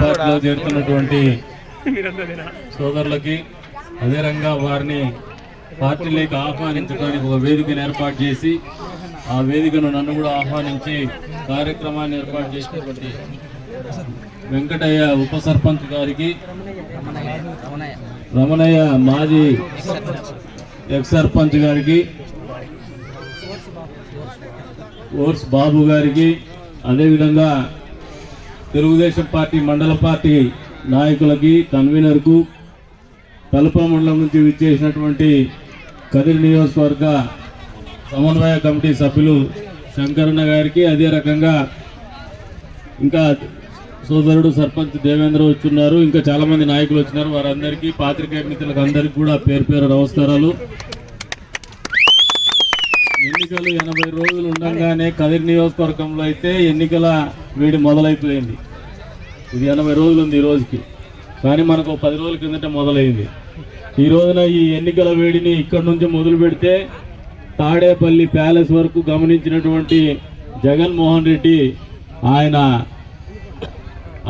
పార్టీలో చేరుతున్నటువంటి. సోదరులకి అదే రంగా వారిని పార్టీలోకి ఆహ్వానించడానికి ఒక వేదికను ఏర్పాటు చేసి ఆ వేదికను నన్ను కూడా ఆహ్వానించి కార్యక్రమాన్ని ఏర్పాటు చేసినటువంటి వెంకటయ్య ఉప సర్పంచ్ గారికి రమణయ్య మాజీ ఎక్స్ సర్పంచ్ గారికి ఓర్స్ బాబు గారికి అదేవిధంగా తెలుగుదేశం పార్టీ మండల పార్టీ నాయకులకి కన్వీనర్కు తలుప మండలం నుంచి విచ్చేసినటువంటి కదిరి నియోజకవర్గ సమన్వయ కమిటీ సభ్యులు శంకరన్న గారికి అదే రకంగా ఇంకా సోదరుడు సర్పంచ్ దేవేంద్ర వచ్చున్నారు. ఇంకా చాలామంది నాయకులు వచ్చినారు. వారందరికీ పాత్రికేయ మిత్రులకు అందరికీ కూడా పేరు పేరు నమస్కారాలు. ఎన్నికలు ఎనభై రోజులు ఉండగానే కదిరి నియోజకవర్గంలో అయితే ఎన్నికల వేడి మొదలైపోయింది. ఇది ఎనభై రోజులు ఉంది ఈ రోజుకి. కానీ మనకు పది రోజుల కిందట మొదలైంది. ఈ రోజున ఈ ఎన్నికల వేడిని ఇక్కడి నుంచి మొదలు పెడితే తాడేపల్లి ప్యాలెస్ వరకు గమనించినటువంటి జగన్మోహన్ రెడ్డి ఆయన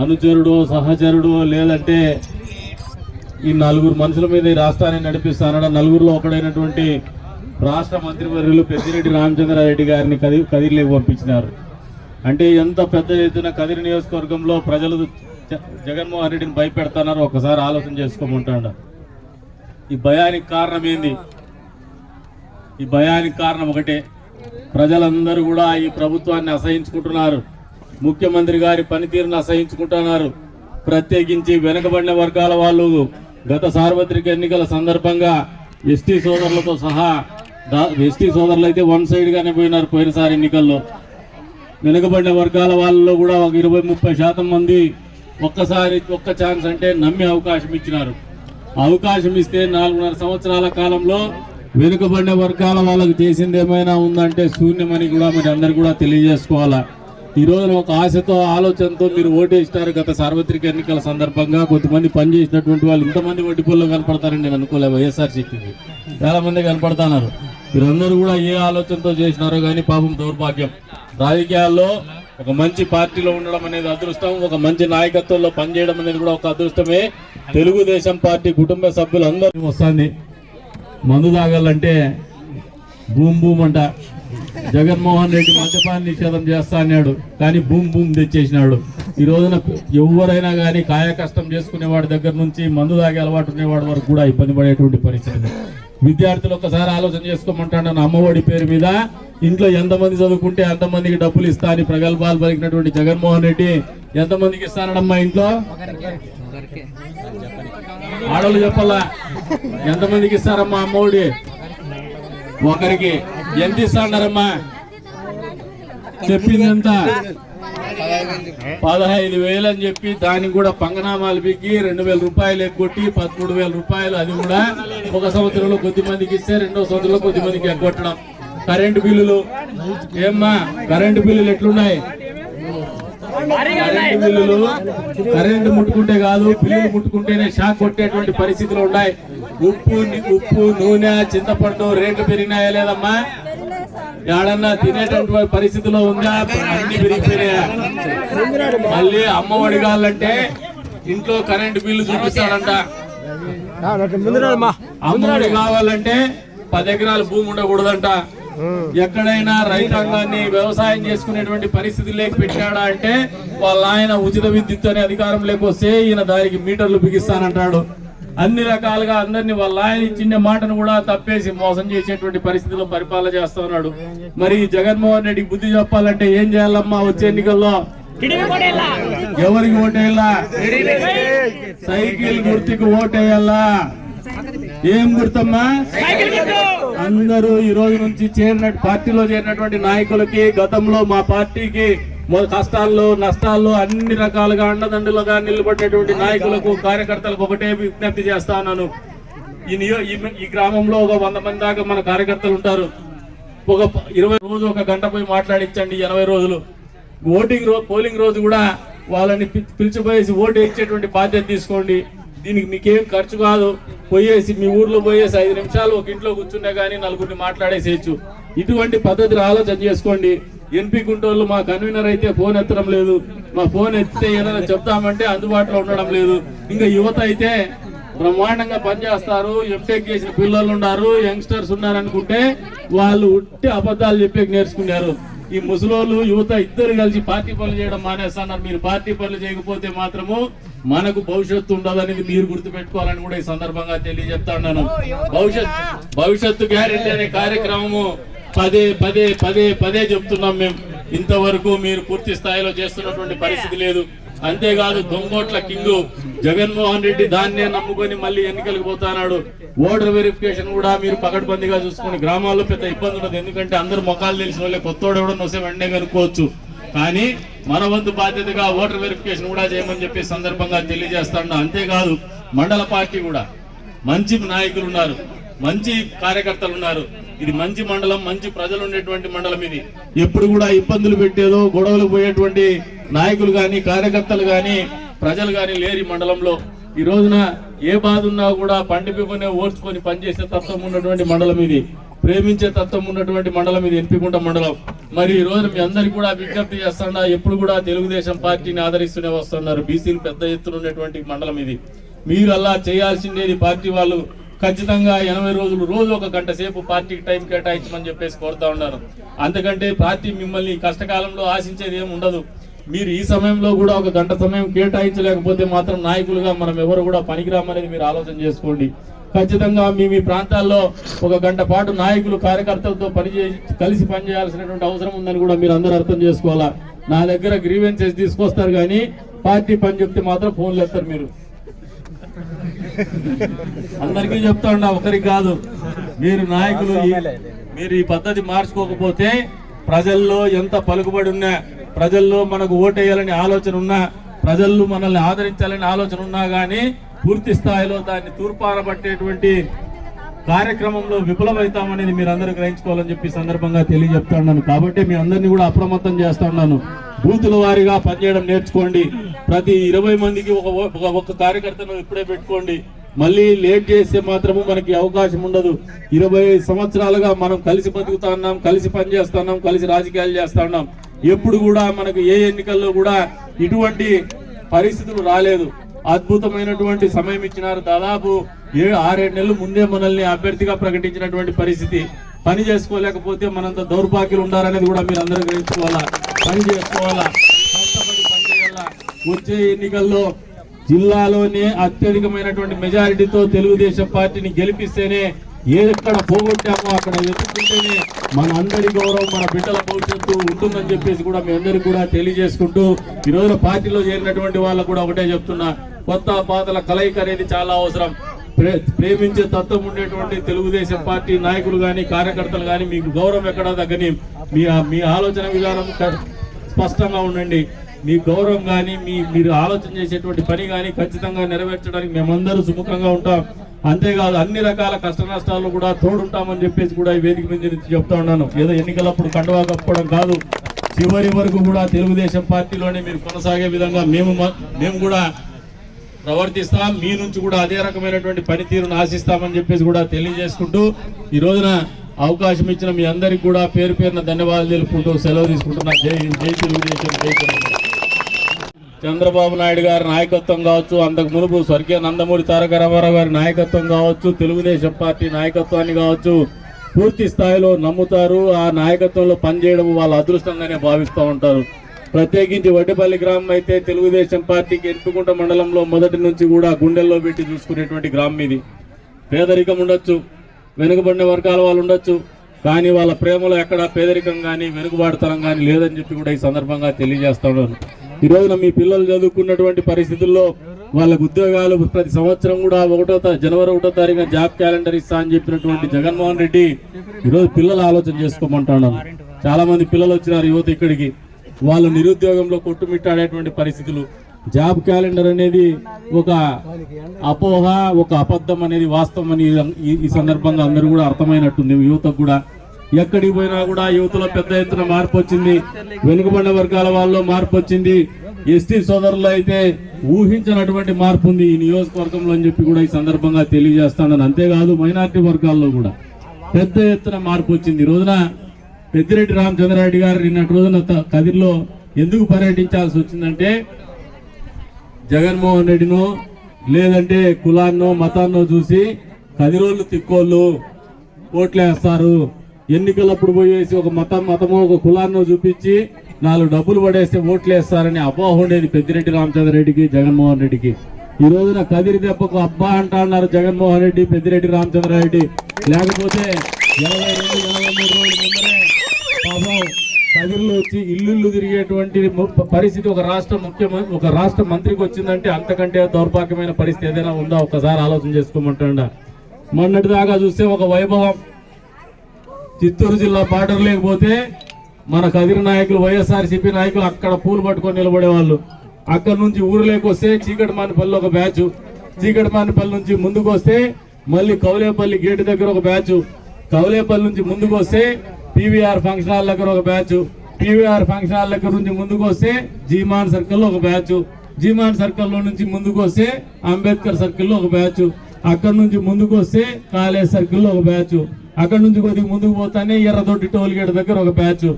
అనుచరుడు సహచరుడు లేదంటే ఈ నలుగురు మనుషుల మీద ఈ రాష్ట్రాన్ని నడిపిస్తానన్న నలుగురిలో ఒకడైనటువంటి రాష్ట్ర మంత్రివర్యులు పెద్దిరెడ్డి రామచంద్రారెడ్డి గారిని కది కదిరిలోకి పంపించినారు. అంటే ఎంత పెద్ద ఎత్తున కదిరి నియోజకవర్గంలో ప్రజలు జ- జగన్మోహన్ రెడ్డిని భయపెడతారో ఒకసారి ఆలోచన చేసుకోమంటాడు. ఈ భయానికి కారణం ఏంది? ఈ భయానికి కారణం ఒకటే. ప్రజలందరూ కూడా ఈ ప్రభుత్వాన్ని అసహించుకుంటున్నారు. ముఖ్యమంత్రి గారి పనితీరును అసహించుకుంటున్నారు. ప్రత్యేకించి వెనుకబడిన వర్గాల వాళ్ళు గత సార్వత్రిక ఎన్నికల సందర్భంగా ఎస్టీ సోదరులతో సహా ఎస్టీ సోదరులు అయితే వన్ సైడ్ గానే పోయినారు పోయినసారి ఎన్నికల్లో. వెనుకబడిన వర్గాల వాళ్ళలో కూడా ఒక ఇరవై ముప్పై శాతం మంది ఒక్కసారి ఒక్క ఛాన్స్ అంటే నమ్మి అవకాశం ఇచ్చినారు. అవకాశం ఇస్తే నాలుగున్నర సంవత్సరాల కాలంలో వెనుకబడిన వర్గాల వాళ్ళకి చేసింది ఏమైనా ఉందంటే శూన్యమని కూడా మీరు అందరు కూడా తెలియజేసుకోవాలా? ఈ రోజున ఒక ఆశతో ఆలోచనతో మీరు ఓటేసినారు గత సార్వత్రిక ఎన్నికల సందర్భంగా. కొంతమంది పనిచేసినటువంటి వాళ్ళు ఇంతమంది వడ్డీపల్లో కనపడతారని నేను అనుకోలే వైఎస్ఆర్సీపీకి చాలామంది కనపడుతున్నారు. మీరందరూ కూడా ఏ ఆలోచనతో చేసినారో కానీ పాపం దౌర్భాగ్యం. రాజకీయాల్లో ఒక మంచి పార్టీలో ఉండడం అనేది అదృష్టం ఒక మంచి నాయకత్వంలో పనిచేయడం అనేది కూడా ఒక అదృష్టమే. తెలుగుదేశం పార్టీ కుటుంబ సభ్యులు అందరూ వస్తుంది. మందు తాగాలంటే భూమ్ భూమ్ అంట. జగన్మోహన్ రెడ్డి మద్యపాన నిషేధం చేస్తా అన్నాడు కానీ బూమ్ బూమ్ తెచ్చేసినాడు. ఈ రోజున ఎవరైనా కానీ కాయకష్టం చేసుకునేవాడి చేసుకునే వాడి దగ్గర నుంచి మందు తాగే అలవాటు ఉండేవాడి వరకు కూడా ఇబ్బంది పడేటువంటి పరిస్థితి. విద్యార్థులు ఒకసారి ఆలోచన చేసుకోమంటాను అమ్మఒడి పేరు మీద ఇంట్లో ఎంతమంది చదువుకుంటే అంతమందికి డబ్బులు ఇస్తా అని ప్రగల్భాలు పలికినటువంటి జగన్మోహన్ రెడ్డి ఎంతమందికి ఇస్తానమ్మా ఇంట్లో? ఆడవాళ్ళు చెప్పాలా? ఎంతమందికి ఇస్తారమ్మా అమ్మఒడి? ఒకరికి. ఎంత ఇస్తాడారమ్మా? చెప్పింది పదహైదు వేలు అని చెప్పి దానికి కూడా పంగనామాలు బిగ్గి రెండు వేల రూపాయలు ఎగ్గొట్టి పదమూడు వేల రూపాయలు అది కూడా ఒక సంవత్సరంలో కొద్ది మందికి ఇస్తే రెండో సంవత్సరంలో కొద్ది మందికి ఎగ్గొట్టడం. కరెంటు బిల్లులు. ఏమ్మా కరెంటు బిల్లులు ఎట్లున్నాయి? కరెంటు బిల్లులు. కరెంటు ముట్టుకుంటే కాదు బిల్లులు ముట్టుకుంటేనే షాక్ కొట్టేటువంటి పరిస్థితులు ఉన్నాయి. ఉప్పు ఉప్పు నూనె చింతపండు రేట్లు పెరిగినాయా లేదమ్మా? ఏడన్నా తినేటటువంటి పరిస్థితిలో ఉందా? అన్ని పెరిగిపోయినాయా? మళ్ళీ అమ్మ ఒడిగాలంటే ఇంట్లో కరెంటు బిల్లు చూపిస్తాడంట. అమ్మఒడి కావాలంటే పది ఎకరాల భూమి ఉండకూడదంట. ఎక్కడైనా రైతాంగాన్ని వ్యవసాయం చేసుకునేటువంటి పరిస్థితి లేక పెట్టాడా అంటే వాళ్ళ ఆయన ఉచిత విద్యుత్ అనే అధికారం లేకొస్తే ఈయన దానికి మీటర్లు బిగిస్తానంటాడు. అన్ని రకాలుగా అందరినీ వాళ్ళ ఆయన ఇచ్చిన మాటను కూడా తప్పేసి మోసం చేసేటువంటి పరిస్థితిలో పరిపాలన చేస్తా ఉన్నాడు. మరి జగన్మోహన్ రెడ్డికి బుద్ధి చెప్పాలంటే ఏం చేయాలమ్మా వచ్చే ఎన్నికల్లో? ఎవరికి ఓటేయాలా? సైకిల్ గుర్తుకు ఓటేయాలా? ఏం గుర్తమ్మా? అందరూ ఈ రోజు నుంచి చేరిన పార్టీలో చేరినటువంటి నాయకులకి గతంలో మా పార్టీకి కష్టాల్లో నష్టాల్లో అన్ని రకాలుగా అండదండలుగా నిలబడినటువంటి నాయకులకు కార్యకర్తలకు ఒకటే విజ్ఞప్తి చేస్తా ఉన్నాను. ఈ నియో ఈ- గ్రామంలో ఒక వంద మంది దాకా మన కార్యకర్తలు ఉంటారు. ఒక ఇరవై రోజు ఒక గంట పోయి మాట్లాడించండి ఎనభై రోజులు. ఓటింగ్ రో పోలింగ్ రోజు కూడా వాళ్ళని పిలిచిపోయేసి ఓటు వేయించేటువంటి బాధ్యత తీసుకోండి. దీనికి మీకేం ఖర్చు కాదు. పోయేసి మీ ఊర్లో పోయేసి ఐదు నిమిషాలు ఒక ఇంట్లో కూర్చున్నా కానీ నలుగురిని మాట్లాడేసేయచ్చు. ఇటువంటి పద్ధతిని ఆలోచన చేసుకోండి. ఎన్పి గుంటోళ్ళు మా కన్వీనర్ అయితే ఫోన్ ఎత్తడం లేదు. మా ఫోన్ ఎత్తితే ఏదైనా చెప్తామంటే అందుబాటులో ఉండడం లేదు. ఇంకా యువత అయితే బ్రహ్మాండంగా పనిచేస్తారు. ఎంటెక్ చేసిన పిల్లలు ఉన్నారు యంగ్స్టర్స్ ఉన్నారు అనుకుంటే వాళ్ళు ఉట్టి అబద్ధాలు చెప్పి నేర్చుకున్నారు. ఈ ముసలోళ్ళు యువత ఇద్దరు కలిసి పార్టీ పనులు చేయడం మానేస్తున్నారు. మీరు పార్టీ పనులు చేయకపోతే మాత్రము మనకు భవిష్యత్తు ఉండదనేది మీరు గుర్తుపెట్టుకోవాలని కూడా ఈ సందర్భంగా తెలియజెప్తా ఉన్నాను. భవిష్యత్ భవిష్యత్తు గ్యారెంటీ అనే కార్యక్రమము పదే పదే పదే పదే చెప్తున్నాం మేము. ఇంతవరకు మీరు పూర్తి స్థాయిలో చేస్తున్నటువంటి పరిస్థితి లేదు. అంతేకాదు దొంగోట్ల కింగ్ జగన్మోహన్ రెడ్డి దాన్నే నమ్ముకొని మళ్ళీ ఎన్నికలకు పోతానాడు. ఓటర్ వెరిఫికేషన్ కూడా మీరు పకడ్బందీగా చూసుకుని గ్రామాల్లో పెద్ద ఇబ్బంది ఉండదు. ఎందుకంటే అందరు ముఖాలు తెలిసిన వాళ్ళే. కొత్తోడు ఎవడన్నా నొసే వెంటనే కనుక్కోవచ్చు. కానీ మన వంతు బాధ్యతగా ఓటర్ వెరిఫికేషన్ కూడా చేయమని చెప్పి సందర్భంగా తెలియజేస్తాను. అంతేకాదు మండల పార్టీ కూడా మంచి నాయకులు ఉన్నారు. మంచి కార్యకర్తలు ఉన్నారు. ఇది మంచి మండలం మంచి ప్రజలు ఉండేటువంటి మండలం ఇది. ఎప్పుడు కూడా ఇబ్బందులు పెట్టేదో గొడవలు పోయేటువంటి నాయకులు గాని కార్యకర్తలు గాని ప్రజలు గాని లేరు మండలంలో. ఈ రోజున ఏ బాధ ఉన్నా కూడా పండిపికొనే ఓర్చుకొని పనిచేసే తత్వం ఉన్నటువంటి మండలం ఇది. ప్రేమించే తత్వం ఉన్నటువంటి మండలం ఇది ఎంపికుంట మండలం. మరి ఈ రోజు మీ అందరికి కూడా విజ్ఞప్తి చేస్తున్నా ఎప్పుడు కూడా తెలుగుదేశం పార్టీని ఆదరిస్తూనే వస్తున్నారు. బీసీలు పెద్ద ఎత్తున ఉన్నటువంటి మండలం ఇది. మీరు అలా చేయాల్సిందేది పార్టీ వాళ్ళు. ఖచ్చితంగా ఎనభై రోజులు రోజు ఒక గంట సేపు పార్టీకి టైం కేటాయించమని చెప్పేసి కోరుతా ఉన్నాను. అందుకంటే పార్టీ మిమ్మల్ని కష్టకాలంలో ఆశించేది ఏమి ఉండదు. మీరు ఈ సమయంలో కూడా ఒక గంట సమయం కేటాయించలేకపోతే మాత్రం నాయకులుగా మనం ఎవరు కూడా పనికిరామనేది మీరు ఆలోచన చేసుకోండి. ఖచ్చితంగా మీ మీ ప్రాంతాల్లో ఒక గంట పాటు నాయకులు కార్యకర్తలతో పనిచే కలిసి పనిచేయాల్సినటువంటి అవసరం ఉందని కూడా మీరు అందరూ అర్థం చేసుకోవాలా? నా దగ్గర గ్రీవెన్సెస్ తీసుకొస్తారు కానీ పార్టీ పని చెప్తే మాత్రం ఫోన్లు ఎత్తారు మీరు. అందరికీ చెప్తా ఉన్నా ఒకరికి కాదు. మీరు నాయకులు మీరు ఈ పద్ధతి మార్చుకోకపోతే ప్రజల్లో ఎంత పలుకుబడి ఉన్నా ప్రజల్లో మనకు ఓటేయాలని ఆలోచన ఉన్నా ప్రజల్లో మనల్ని ఆదరించాలని ఆలోచన ఉన్నా కానీ పూర్తి స్థాయిలో దాన్ని తూర్పారబట్టేటువంటి కార్యక్రమంలో విఫలమవుతామనేది మీరు అందరూ గ్రహించుకోవాలని చెప్పి సందర్భంగా తెలియజెప్తా ఉన్నాను. కాబట్టి మీ అందరినీ కూడా అప్రమత్తం చేస్తా ఉన్నాను. బూతుల వారీగా పనిచేయడం నేర్చుకోండి. ప్రతి ఇరవై మందికి ఒక ఒక ఒక కార్యకర్తను ఇప్పుడే పెట్టుకోండి. మళ్ళీ లేట్ చేస్తే మాత్రము మనకి అవకాశం ఉండదు. ఇరవై సంవత్సరాలుగా మనం కలిసి బతుకుతా ఉన్నాం కలిసి పనిచేస్తున్నాం కలిసి రాజకీయాలు చేస్తా ఉన్నాం. ఎప్పుడు కూడా మనకు ఏ ఎన్నికల్లో కూడా ఇటువంటి పరిస్థితులు రాలేదు. అద్భుతమైనటువంటి సమయం ఇచ్చినారు. దాదాపు ఏ ఆరేడు నెలలు ముందే మనల్ని అభ్యర్థిగా ప్రకటించినటువంటి పరిస్థితి పని చేసుకోలేకపోతే మనంత దౌర్భాగ్యులు ఉండాలనేది కూడా మీరు అందరూ గ్రహించుకోవాలా? పని చేసుకోవాలా? కష్టపడి వచ్చే ఎన్నికల్లో జిల్లాలోనే అత్యధికమైనటువంటి మెజారిటీతో తెలుగుదేశం పార్టీని గెలిపిస్తేనే ఎక్కడ పోగొట్టామో అక్కడ ఎత్తుకుంటేనే మన అందరి గౌరవం మన బిడ్డల భవిష్యత్తు ఉంటుందని చెప్పేసి కూడా మీ అందరికి కూడా తెలియజేసుకుంటూ ఈ రోజున పార్టీలో చేరినటువంటి వాళ్ళకు కూడా ఒకటే చెప్తున్నా కొత్త పాతల కలయిక అనేది చాలా అవసరం. ప్రేమించే తత్వం ఉండేటువంటి తెలుగుదేశం పార్టీ నాయకులు కానీ కార్యకర్తలు కానీ మీకు గౌరవం ఎక్కడా తగ్గని మీ మీ ఆలోచన విధానం స్పష్టంగా ఉండండి. మీ గౌరవం కానీ మీ మీరు ఆలోచన చేసేటువంటి పని కానీ ఖచ్చితంగా నెరవేర్చడానికి మేమందరూ సుముఖంగా ఉంటాం. అంతేకాదు అన్ని రకాల కష్ట నష్టాలు కూడా తోడుంటామని చెప్పేసి కూడా ఈ వేదిక మీద నుంచి చెప్తా ఉన్నాను. ఏదో ఎన్నికలప్పుడు కండువా కప్పుకోవడం కాదు. చివరి వరకు కూడా తెలుగుదేశం పార్టీలోనే మీరు కొనసాగే విధంగా మేము మేము కూడా ప్రవర్తిస్తాం మీ నుంచి కూడా అదే రకమైనటువంటి పనితీరును ఆశిస్తామని చెప్పేసి కూడా తెలియజేసుకుంటూ ఈ రోజున అవకాశం ఇచ్చిన మీ అందరికి కూడా పేరు పేరున ధన్యవాదాలు తెలుపుకుంటూ సెలవు తీసుకుంటున్నా. జై జై తెలుగుదేశం జై చంద్రబాబు నాయుడు గారి నాయకత్వం కావచ్చు అంతకు మునుపు స్వర్గీయ నందమూరి తారక రామారావు గారి నాయకత్వం కావచ్చు తెలుగుదేశం పార్టీ నాయకత్వాన్ని కావచ్చు పూర్తి స్థాయిలో నమ్ముతారు. ఆ నాయకత్వంలో పనిచేయడం వాళ్ళ అదృష్టంగానే భావిస్తూ ఉంటారు. ప్రత్యేకించి వడ్డేపల్లి గ్రామం అయితే తెలుగుదేశం పార్టీకి ఎన్నుకుంట మండలంలో మొదటి నుంచి కూడా గుండెల్లో పెట్టి చూసుకునేటువంటి గ్రామం ఇది. పేదరికం ఉండొచ్చు వెనుకబడిన వర్గాల వాళ్ళు ఉండొచ్చు కానీ వాళ్ళ ప్రేమలో ఎక్కడ పేదరికం కానీ వెనుకబాటుతనం కానీ లేదని చెప్పి కూడా ఈ సందర్భంగా తెలియజేస్తా ఉన్నాను. ఈ రోజున మీ పిల్లలు చదువుకున్నటువంటి పరిస్థితుల్లో వాళ్ళకు ఉద్యోగాలు ప్రతి సంవత్సరం కూడా ఒకటో జనవరి ఒకటో తారీఖున జాబ్ క్యాలెండర్ ఇస్తా అని చెప్పినటువంటి జగన్మోహన్ రెడ్డి ఈరోజు పిల్లలు ఆలోచన చేసుకోమంటున్నాను. చాలా మంది పిల్లలు వచ్చినారు యువత ఇక్కడికి. వాళ్ళు నిరుద్యోగంలో కొట్టుమిట్టాడేటువంటి పరిస్థితులు. జాబ్ క్యాలెండర్ అనేది ఒక అపోహ ఒక అబద్ధం అనేది వాస్తవం అని ఈ- సందర్భంగా అందరూ కూడా అర్థమైనట్టుంది యువతకు కూడా. ఎక్కడికి పోయినా కూడా యువతలో పెద్ద ఎత్తున మార్పు వచ్చింది. వెనుకబడిన వర్గాల వాళ్ళలో మార్పు వచ్చింది. ఎస్టీ సోదరులు అయితే ఊహించినటువంటి మార్పు ఉంది ఈ నియోజకవర్గంలో అని చెప్పి కూడా ఈ సందర్భంగా తెలియజేస్తానని అంతేకాదు మైనారిటీ వర్గాల్లో కూడా. పెద్ద ఎత్తున మార్పు వచ్చింది. ఈ రోజున పెద్దిరెడ్డి రామచంద్రారెడ్డి గారు నిన్నటి రోజున కదిర్లో కదిరిలో ఎందుకు పర్యటించాల్సి వచ్చిందంటే జగన్మోహన్ రెడ్డినో లేదంటే కులాన్నో మతాన్నో చూసి కదిరోళ్ళు తిక్కోళ్ళు ఓట్లేస్తారు. ఎన్నికలప్పుడు పోయేసి ఒక మతం మతమో ఒక కులాన్నో చూపించి నాలుగు డబ్బులు పడేస్తే ఓట్లేస్తారని అపోహ ఉండేది పెద్దిరెడ్డి రామచంద్రరెడ్డికి జగన్మోహన్ రెడ్డికి. ఈ రోజున కదిరి దెబ్బకు అబ్బా అంటా అన్నారు జగన్మోహన్ రెడ్డి పెద్దిరెడ్డి రామచంద్రారెడ్డి. లేకపోతే ఇరవై రెండు ఇరవై మూడు రోజుల ముందరే పాపం కదిరిలో వచ్చి ఇల్లుళ్ళు తిరిగేటువంటి ము- పరిస్థితి ఒక రాష్ట్ర ముఖ్యమంత్రి ఒక రాష్ట్ర మంత్రికి వచ్చిందంటే అంతకంటే దౌర్భాగ్యమైన పరిస్థితి ఏదైనా ఉందా? ఒకసారి ఆలోచన చేసుకోమంటుండ. మొన్నటి దాకా చూస్తే ఒక వైభవం. చిత్తూరు జిల్లా బార్డర్ లేకపోతే మన కదిరి నాయకులు వైఎస్ఆర్సీపీ నాయకులు అక్కడ పూలు పట్టుకొని నిలబడేవాళ్ళు. అక్కడ నుంచి ఊరిలోకి వస్తే చీకటిమానిపల్లి ఒక బ్యాచ్. చీకటిమానిపల్లి నుంచి ముందుకు వస్తే మళ్ళీ కౌలేపల్లి గేటు దగ్గర ఒక బ్యాచ్. కౌలేపల్లి నుంచి ముందుకు వస్తే పీవీఆర్ ఫంక్షన్ హాల్ దగ్గర ఒక బ్యాచ్. పీవీఆర్ ఫంక్షన్ హాల్ దగ్గర నుంచి ముందుకు వస్తే జీమాన్ సర్కిల్లో ఒక బ్యాచ్. జీమాన్ సర్కిల్లో నుంచి ముందుకు వస్తే అంబేద్కర్ సర్కిల్లో ఒక బ్యాచ్. అక్కడ నుంచి ముందుకు వస్తే కాలేజ్ సర్కిల్లో ఒక బ్యాచ్. అక్కడ నుంచి కొద్దిగా ముందుకు పోతానే ఎర్రదొడ్డి టోల్గేట్ దగ్గర ఒక బ్యాచ్.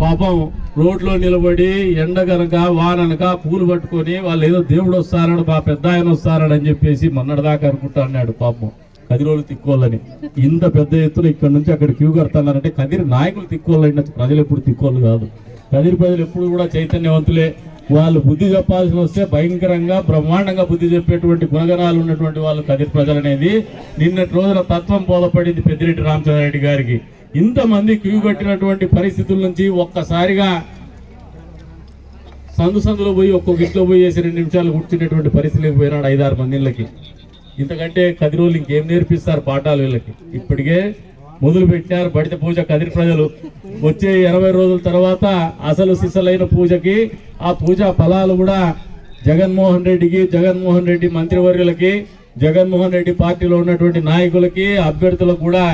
పాపం రోడ్లో నిలబడి ఎండ గనక వాననక పూలు పట్టుకొని వాళ్ళు ఏదో దేవుడు వస్తారని మా పెద్ద ఆయన వస్తారని అని చెప్పేసి మొన్నటిదాకా అనుకుంటా అన్నాడు పాపం. కదిరోలు తిక్కోళ్ళని. ఇంత పెద్ద ఎత్తున ఇక్కడ నుంచి అక్కడ క్యూ కడతానంటే కదిరి నాయకులు తిక్కోళ్ళండి ప్రజలు ఎప్పుడు తిక్కోళ్ళు కాదు. కదిరి ప్రజలు ఎప్పుడు కూడా చైతన్యవంతులే. వాళ్ళు బుద్ధి చెప్పాల్సి వస్తే భయంకరంగా బ్రహ్మాండంగా బుద్ధి చెప్పేటువంటి గుణగణాలు ఉన్నటువంటి వాళ్ళు కదిరి ప్రజలు అనేది. నిన్నటి రోజున తత్వం బోధపడింది పెద్దిరెడ్డి రామచంద్రారెడ్డి గారికి. ఇంతమంది క్యూ కట్టినటువంటి పరిస్థితుల నుంచి ఒక్కసారిగా సందు సందులో పోయి ఒక్కొక్క ఇంట్లో పోయి వేసి రెండు నిమిషాలు కూర్చునేటువంటి పరిస్థితికి పోయినాడు ఐదారు మంది ఇళ్ళకి. ఇంతకంటే కది రోజులు ఇంకేం నేర్పిస్తారు పాఠాలు వీళ్ళకి? ఇప్పటికే మొదలు పెట్టినారు బడిత పూజ కదిరి ప్రజలు. వచ్చే ఇరవై రోజుల తర్వాత అసలు సిసలైన పూజకి ఆ పూజా ఫలాలు కూడా జగన్మోహన్ రెడ్డికి జగన్మోహన్ రెడ్డి మంత్రివర్యులకి జగన్మోహన్ రెడ్డి పార్టీలో ఉన్నటువంటి నాయకులకి అభ్యర్థులకు కూడా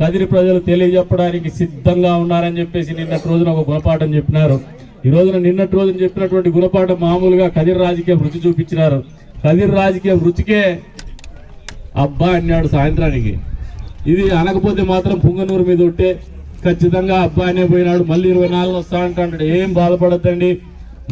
కదిరి ప్రజలు తెలియజెప్పడానికి సిద్ధంగా ఉన్నారని చెప్పేసి నిన్నటి రోజున ఒక గుణపాఠం చెప్పినారు. ఈ రోజున నిన్నటి రోజున చెప్పినటువంటి గుణపాఠం మామూలుగా కదిరి రాజకీయ రుచి చూపించినారు. కదిరి రాజకీయ రుచికే అబ్బా అన్నాడు సాయంత్రానికి. ఇది అనకపోతే మాత్రం పుంగనూరు మీద ఉంటే ఖచ్చితంగా అబ్బా పోయినాడు. మళ్ళీ ఇరవై నాలుగు వస్తా అంటాడు. ఏం బాధపడద్దండి.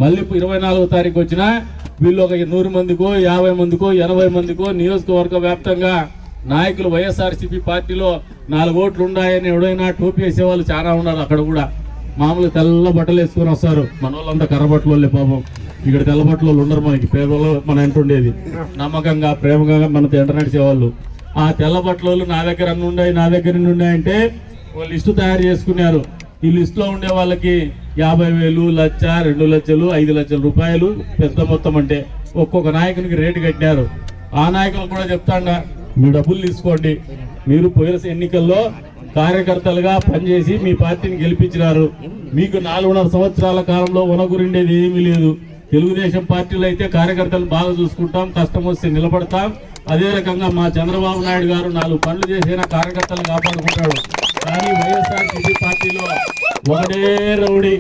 మళ్ళీ ఇరవై నాలుగో తారీఖు వచ్చినా వీళ్ళు ఒక నూరు మందికో యాభై మందికో ఎనభై మందికో నియోజకవర్గ వ్యాప్తంగా నాయకులు వైఎస్ఆర్సీపీ పార్టీలో నాలుగు ఓట్లు ఉన్నాయని ఎవడైనా టోపీ వేసేవాళ్ళు చాలా ఉన్నారు అక్కడ కూడా. మామూలు తెల్ల బట్టలు వేసుకుని వస్తారు. మన వాళ్ళంతా కర్రబట్టలు వాళ్ళే పాపం. ఇక్కడ తెల్లబట్టలు వాళ్ళు ఉండరు మనకి. పేదవాళ్ళు మన ఇంట ఉండేది. నమ్మకంగా ప్రేమగా మనతో ఎంట నడిచేవాళ్ళు ఆ తెల్లబట్టలు నా దగ్గర అన్ని ఉన్నాయి నా దగ్గర నుండి ఉన్నాయంటే వాళ్ళు లిస్టు తయారు చేసుకున్నారు. ఈ లిస్టులో ఉండే వాళ్ళకి యాభై వేలు లక్ష రెండు లక్షలు ఐదు లక్షల రూపాయలు పెద్ద మొత్తం అంటే ఒక్కొక్క నాయకునికి రేటు కట్టినారు. ఆ నాయకులు కూడా చెప్తాండ మీ డబ్బులు తీసుకోండి. మీరు పోయిన ఎన్నికల్లో కార్యకర్తలుగా పనిచేసి మీ పార్టీని గెలిపించినారు. మీకు నాలుగున్నర సంవత్సరాల కాలంలో వనగురిండేది ఏమీ లేదు. తెలుగుదేశం పార్టీలో అయితే కార్యకర్తలు బాగా చూసుకుంటాం కష్టం వస్తే నిలబడతాం. అదే రకంగా మా చంద్రబాబు నాయుడు గారు నాలుగు పనులు చేసిన కార్యకర్తలు కాపాడుకుంటాడు. కానీ వైఎస్ఆర్సీపీ పార్టీలో ఒకటే రౌడీ.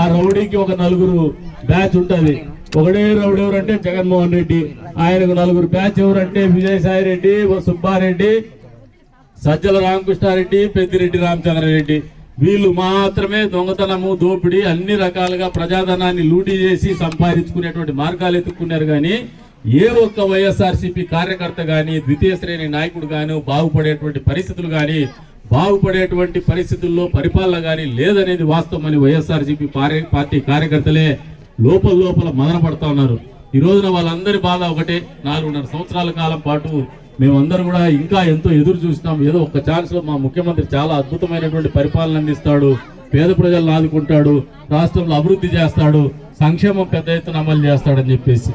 ఆ రౌడీకి ఒక నలుగురు బ్యాచ్ ఉంటుంది. ఒకటే రౌడీ ఎవరంటే జగన్మోహన్ రెడ్డి. ఆయనకు నలుగురు బ్యాచ్ ఎవరంటే విజయసాయి రెడ్డి సుబ్బారెడ్డి సజ్జల రామకృష్ణారెడ్డి పెద్దిరెడ్డి రామచంద్రారెడ్డి. వీళ్ళు మాత్రమే దొంగతనము దోపిడీ అన్ని రకాలుగా ప్రజాధనాన్ని లూటీ చేసి సంపాదించుకునేటువంటి మార్గాలు ఎత్తుక్కున్నారు కానీ ఏ ఒక్క వైఎస్ఆర్సీపీ కార్యకర్త కానీ ద్వితీయ శ్రేణి నాయకుడు కానీ బాగుపడేటువంటి పరిస్థితులు కానీ బాగుపడేటువంటి పరిస్థితుల్లో పరిపాలన కానీ లేదనేది వాస్తవం అని వైఎస్ఆర్సీపీ పార్టీ కార్యకర్తలే లోపల లోపల మదన పడతా ఉన్నారు. ఈ రోజున వాళ్ళందరి బాధ ఒకటే నాలుగున్నర సంవత్సరాల కాలం పాటు మేమందరం కూడా ఇంకా ఎంతో ఎదురు చూసినాం. ఏదో ఒక ఛాన్స్లో మా ముఖ్యమంత్రి చాలా అద్భుతమైనటువంటి పరిపాలన అందిస్తాడు పేద ప్రజలను ఆదుకుంటాడు రాష్ట్రంలో అభివృద్ధి చేస్తాడు సంక్షేమం పెద్ద ఎత్తున అమలు చేస్తాడని చెప్పేసి.